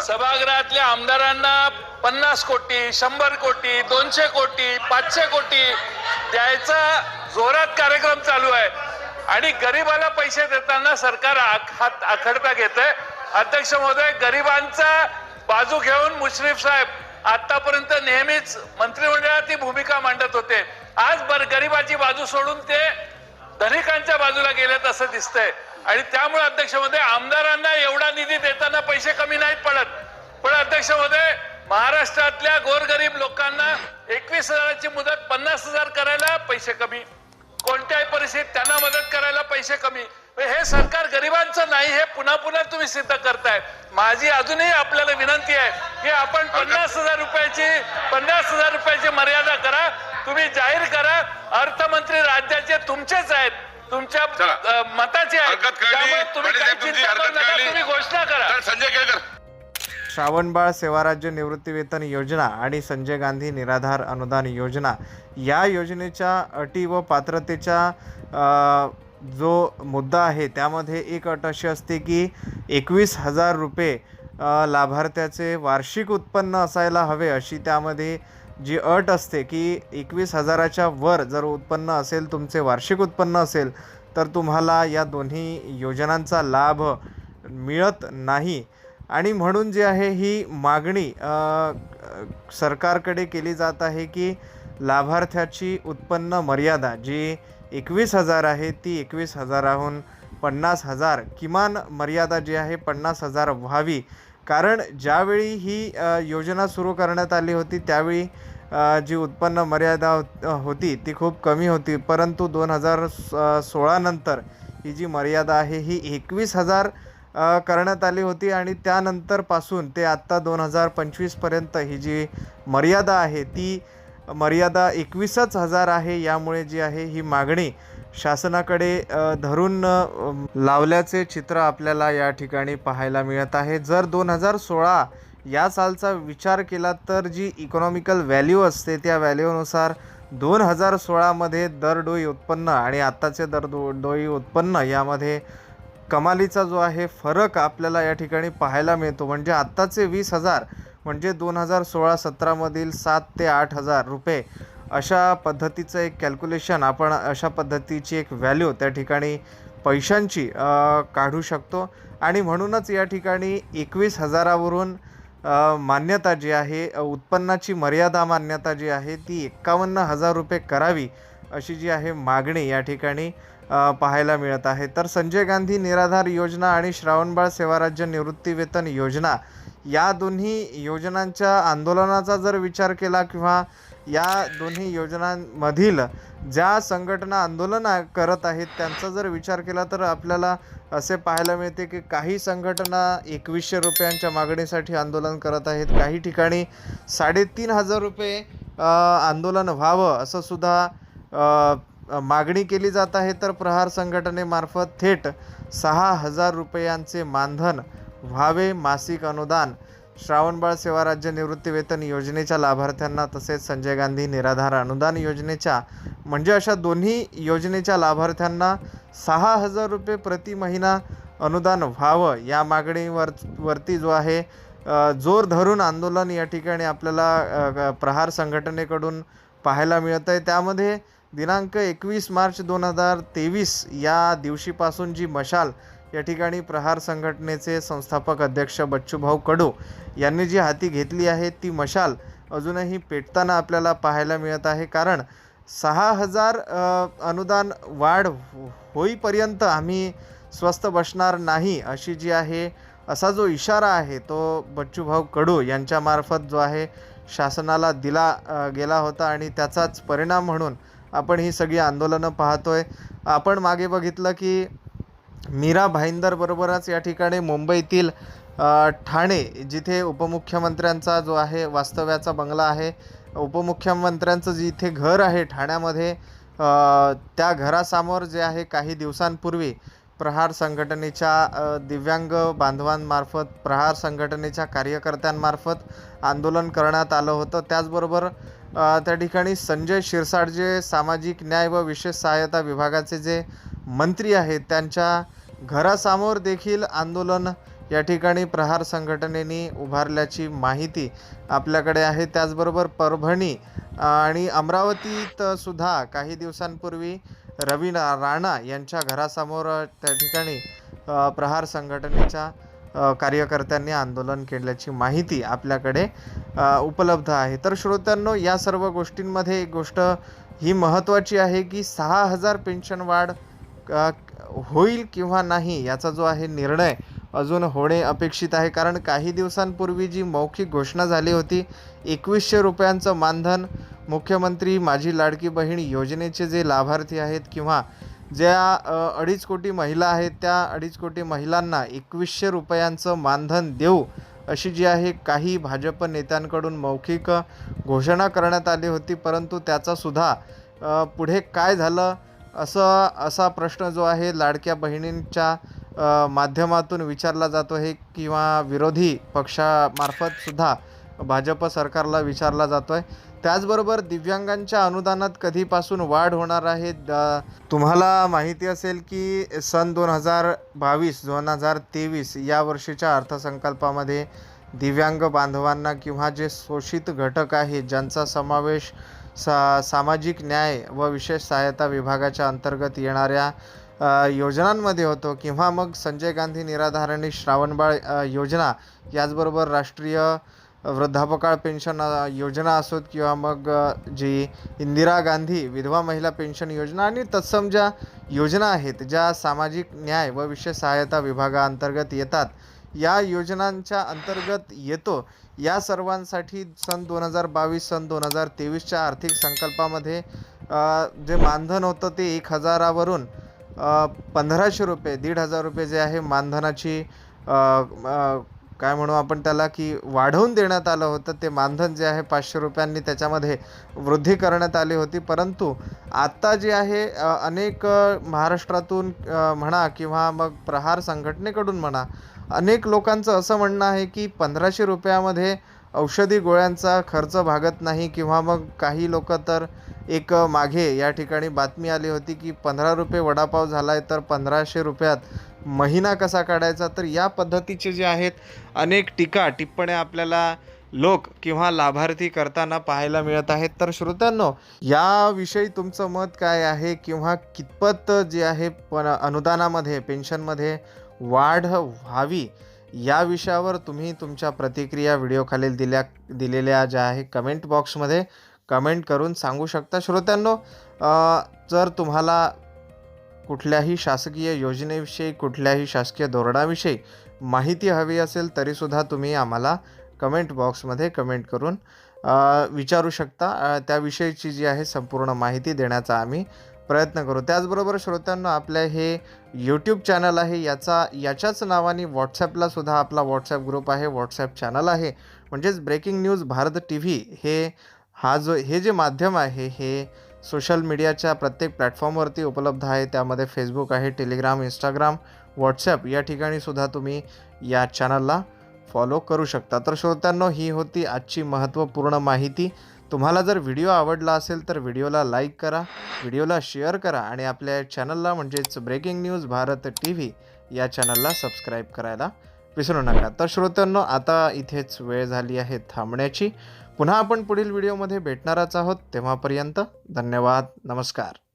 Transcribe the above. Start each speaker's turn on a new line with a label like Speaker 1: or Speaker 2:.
Speaker 1: सभागृहातल्या आमदारांना पन्नास कोटी शंभर कोटी दोनशे कोटी पाचशे कोटी द्यायचा जोरात कार्यक्रम चालू आहे. आणि गरिबाला पैसे देताना सरकार आख- हात आखडता घेत अध्यक्ष महोदय गरिबांचा बाजू घेऊन मुश्रीफ साहेब आतापर्यंत नेहमीच मंत्रिमंडळात ही भूमिका मांडत होते. आज बर गरिबाची बाजू सोडून ते धनिकांच्या बाजूला गेलेत असं दिसतंय. आणि त्यामुळे अध्यक्षमध्ये आमदारांना एवढा निधी देताना पैसे कमी नाहीत पडत. पण अध्यक्षमध्ये महाराष्ट्रातल्या गोरगरीब लोकांना एकवीस हजाराची मुदत पन्नास हजार करायला पैसे कमी. कोणत्याही परिस्थितीत त्यांना मदत करायला पैसे कमी. हे सरकार गरिबांचं नाही हे पुन्हा पुन्हा तुम्ही सिद्ध करताय. माझी अजूनही आपल्याला विनंती आहे की आपण पन्नास हजार रुपयाची पन्नास हजार रुपयाची मर्यादा करा. तुम्ही जाहीर करा. अर्थमंत्री राज्याचे तुमचेच आहेत. तुमच्या मताचे तुम्ही घोषणा करा.
Speaker 2: संजय केळकर.
Speaker 3: श्रावणबाळ सेवाराज्य निवृत्तीवेतन योजना आणि संजय गांधी निराधार अनुदान योजना या योजनेच्या अटी व पात्रतेच्या जो मुद्दा आहे त्यामध्ये एक अट अशी असते की एकवीस हजार रुपये लाभार्थ्याचे वार्षिक उत्पन्न असायला हवे अशी त्यामध्ये जी अट असते की एकवीस हजाराच्या वर जर उत्पन्न असेल तुमचे वार्षिक उत्पन्न असेल तर तुम्हाला या दोन्ही योजनांचा लाभ मिळत नाही. आणि म्हणून जी आहे ही मागणी सरकारकडे केली जात आहे की लाभार्थ्याची उत्पन्न मर्यादा जी एकवीस हजार आहे ती एकवीस हजाराहून पन्नास हजार किमान मर्यादा जी आहे पन्नास हजार व्हावी. कारण ज्यावेळी ही योजना सुरू करण्यात आली होती त्यावेळी जी उत्पन्न मर्यादा होती ती खूप कमी होती. परंतु दोन हजार सोळानंतर ही जी मर्यादा आहे ही एकवीस हजार करण्यात आली होती आणि त्यानंतरपासून ते आत्ता दोन हजार पंचवीसपर्यंत ही जी मर्यादा आहे ती मर्यादा एकवीसच हजार आहे. यामुळे जी आहे ही मागणी शासनाकडे धरून लावल्याचे चित्र आपल्याला या ठिकाणी पाहायला मिळत आहे. जर दोन हजार सोळा या सालचा विचार केला तर जी इकॉनॉमिकल व्हॅल्यू असते त्या व्हॅल्यूनुसार दोन हजार सोळामध्ये दरडोई उत्पन्न आणि आत्ताचे दरडो डोई उत्पन्न यामध्ये कमालीचा जो आहे फरक आपल्याला या ठिकाणी पाहायला मिळतो. म्हणजे आत्ताचे वीस हजार म्हणजे दोन हजार सोळा सतरामधील सात ते आठ हजार रुपये अशा पद्धतीचं एक कॅल्क्युलेशन आपण अशा पद्धतीची एक व्हॅल्यू त्या ठिकाणी पैशांची काढू शकतो. आणि म्हणूनच या ठिकाणी एकवीस हजारावरून मान्यता जी आहे उत्पन्नाची मर्यादा मान्यता जी आहे ती एक्कावन्न हजार रुपये करावी अशी जी आहे मागणी या ठिकाणी पाहायला मिळत आहे. तर संजय गांधी निराधार योजना आणि श्रावणबाळ सेवाराज्य राज्य निवृत्तीवेतन योजना या दोन्ही योजनांच्या आंदोलनाचा जर विचार केला किंवा या दोन्ही योजनांमधील ज्या संघटना आंदोलन करत आहेत त्यांचा जर विचार केला तर आपल्याला असे पाहायला मिळते की काही संघटना एकवीसशे रुपयांच्या मागणीसाठी आंदोलन करत आहेत. काही ठिकाणी साडेतीन हजार रुपये आंदोलन व्हावं असं सुद्धा मागणी केली जात आहे. तर प्रहार संघटनेमार्फत थेट सहा हजार रुपयांचे मानधन व्हावे मासिक अनुदान श्रावणबाळ सेवा राज्य निवृत्तीवेतन योजनेच्या लाभार्थ्यांना तसेच संजय गांधी निराधार अनुदान योजनेच्या म्हणजे अशा दोन्ही योजनेच्या लाभार्थ्यांना सहा हजार रुपये प्रति महिना अनुदान व्हावं या मागणीवर वरती जो आहे जोर धरून आंदोलन या ठिकाणी आपल्याला प्रहार संघटनेकडून पाहायला मिळत आहे त्यामध्ये दिनांक एकवीस मार्च दोन हजार तेवीस या दिवशीपासून जी मशाल या ठिकाणी प्रहार संघटनेचे संस्थापक अध्यक्ष बच्चूभाऊ कडू यांनी जी हाती घेतली आहे ती मशाल अजूनही पेटताना आपल्याला पाहायला मिळत आहे. कारण सहा हजार अनुदान वाढ होईपर्यंत आम्ही स्वस्थ बसणार नाही अशी जी आहे असा जो इशारा आहे तो बच्चूभाऊ कडू यांच्यामार्फत जो आहे शासनाला दिला गेला होता आणि त्याचाच परिणाम म्हणून आपण ही सगळी आंदोलनं पाहतोय. आपण मागे बघितलं की मीरा भाईंदरबरोबरच या ठिकाणी मुंबईतील ठाणे जिथे उपमुख्यमंत्र्यांचा जो आहे वास्तव्याचा बंगला आहे उपमुख्यमंत्र्यांचं जिथे घर आहे ठाण्यामध्ये त्या घरासमोर जे आहे काही दिवसांपूर्वी प्रहार संघटनेच्या दिव्यांग बांधवांमार्फत प्रहार संघटनेच्या कार्यकर्त्यांमार्फत आंदोलन करण्यात आलं होतं. त्याचबरोबर त्या ठिकाणी संजय शिरसाट जे सामाजिक न्याय व विशेष सहाय्यता विभागाचे जे मंत्री आहेत. त्यांच्या घरासमोर देखील आंदोलन या ठिकाणी प्रहार संघटनेने उभारल्याची माहिती आपल्याकडे आहे. त्याचबरोबर परभणी आणि अमरावतीत सुद्धा काही दिवसांपूर्वी रवी राणा यांच्या घरासमोर त्या ठिकाणी प्रहार संघटनेच्या कार्यकर्त्यांनी आंदोलन केल्याची माहिती आपल्याकडे उपलब्ध आहे. तर श्रोत्यांनो या सर्व गोष्टींमध्ये एक गोष्ट ही महत्त्वाची आहे की सहा हजार पेन्शन वाढ होईल किंवा नाही याचा जो आहे निर्णय अजून होणे अपेक्षित आहे. कारण काही दिवसांपूर्वी जी मौखिक घोषणा झाली होती एकवीसशे रुपयांचं मानधन मुख्यमंत्री माझी लाडकी बहीण योजनेचे जे लाभार्थी आहेत किंवा ज्या अडीच कोटी महिला आहेत त्या अडीच कोटी महिलांना एकवीसशे रुपयांचं मानधन देऊ अशी जी आहे काही भाजप नेत्यांकडून मौखिक घोषणा करण्यात आली होती. परंतु त्याचासुद्धा पुढे काय झालं? असं असा प्रश्न जो आहे लाडक्या बहिणींच्या माध्यमातून विचारला जातो आहे किंवा विरोधी पक्षामार्फतसुद्धा भाजप सरकारला विचारला जातो आहे त्याचबरोबर दिव्यांगांच्या अनुदानात कधीपासून वाढ होणार आहे? तुम्हाला माहिती असेल की सन दोन हजार बावीस दोन हजार तेवीस या वर्षीच्या अर्थसंकल्पामध्ये दिव्यांग बांधवांना किंवा जे शोषित घटक आहेत ज्यांचा समावेश सा सामाजिक न्याय व विशेष सहायता विभागाच्या अंतर्गत येणाऱ्या योजनांमध्ये होतो किंवा मग संजय गांधी निराधारणी श्रावणबाळ योजना याचबरोबर राष्ट्रीय वृद्धापकाळ पेन्शन योजना असोत किंवा मग जी इंदिरा गांधी विधवा महिला पेन्शन योजना आणि तत्सम ज्या योजना आहेत ज्या सामाजिक न्याय व विशेष सहायता विभागाअंतर्गत येतात या योजनांच्या अंतर्गत येतो. या सर्वांसाठी सन दोन हजार बावीस सन दोन हजार तेवीसच्या आर्थिक संकल्पामध्ये जे मानधन होतं ते एक हजारावरून पंधराशे रुपये दीड हजार रुपये जे आहे मानधनाची काय म्हणू आपण त्याला की वाढवून देण्यात आलं होतं. ते मानधन जे आहे पाचशे रुपयांनी त्याच्यामध्ये वृद्धी करण्यात आली होती. परंतु आत्ता जे आहे अनेक महाराष्ट्रातून म्हणा किंवा मग प्रहार संघटनेकडून म्हणा अनेक लोकांचं असं म्हणणं आहे की पंधराशे रुपयामध्ये औषधी गोळ्यांचा खर्च भागत नाही किंवा मग काही लोक तर एक मागे या ठिकाणी बातमी आली होती की पंधरा रुपये वडापाव झाला आहे तर पंधराशे रुपयात महिना कसा काढायचा? तर या पद्धतीचे जे आहेत अनेक टीका टिप्पण्या आपल्याला लोक किंवा लाभार्थी करताना पाहायला मिळत आहेत. तर श्रोत्यांनो याविषयी तुमचं मत काय आहे? किंवा कितपत जे आहे पण अनुदानामध्ये पेन्शनमध्ये वाढ व्हावी या विषयावर तुम्ही तुमच्या प्रतिक्रिया व्हिडिओखालील दिल्या दिलेल्या ज्या आहे कमेंट बॉक्समध्ये कमेंट करून सांगू शकता. श्रोत्यांनो जर तुम्हाला कुठल्याही शासकीय योजनेविषयी कुठल्याही शासकीय धोरणाविषयी माहिती हवी असेल तरीसुद्धा तुम्ही आम्हाला कमेंट बॉक्समध्ये कमेंट करून विचारू शकता. त्याविषयीची जी आहे संपूर्ण माहिती देण्याचा आम्ही प्रयत्न करू. त्याचबरोबर श्रोत्यांना आपल्या हे यूट्यूब चॅनल आहे याचा याच्याच नावाने व्हॉट्सॲपला सुद्धा आपला व्हॉट्सॲप ग्रुप आहे व्हॉट्सॲप चॅनल आहे. म्हणजेच breaking news Bharat T V हे हा जो हे जे माध्यम आहे हे सोशल मीडियाच्या प्रत्येक प्लॅटफॉर्मवरती उपलब्ध आहे. त्यामध्ये फेसबुक आहे टेलिग्राम इंस्टाग्राम व्हॉट्सॲप या ठिकाणी सुद्धा तुम्ही या चॅनलला फॉलो करू शकता. तर श्रोत्यांनो ही होती आजची महत्त्वपूर्ण माहिती. तुम्हाला जर व्हिडिओ आवडला असेल तर व्हिडिओला लाईक करा व्हिडिओला शेअर करा आणि आपल्या चॅनलला म्हणजेच breaking news Bharat T V या चॅनलला सबस्क्राईब करायला विसरू नका. तर श्रोत्यांनो आता इथेच वेळ झाली आहे थांबण्याची. पुन्हा आपण पुढील व्हिडिओमध्ये भेटणारच आहोत. तेव्हापर्यंत धन्यवाद नमस्कार.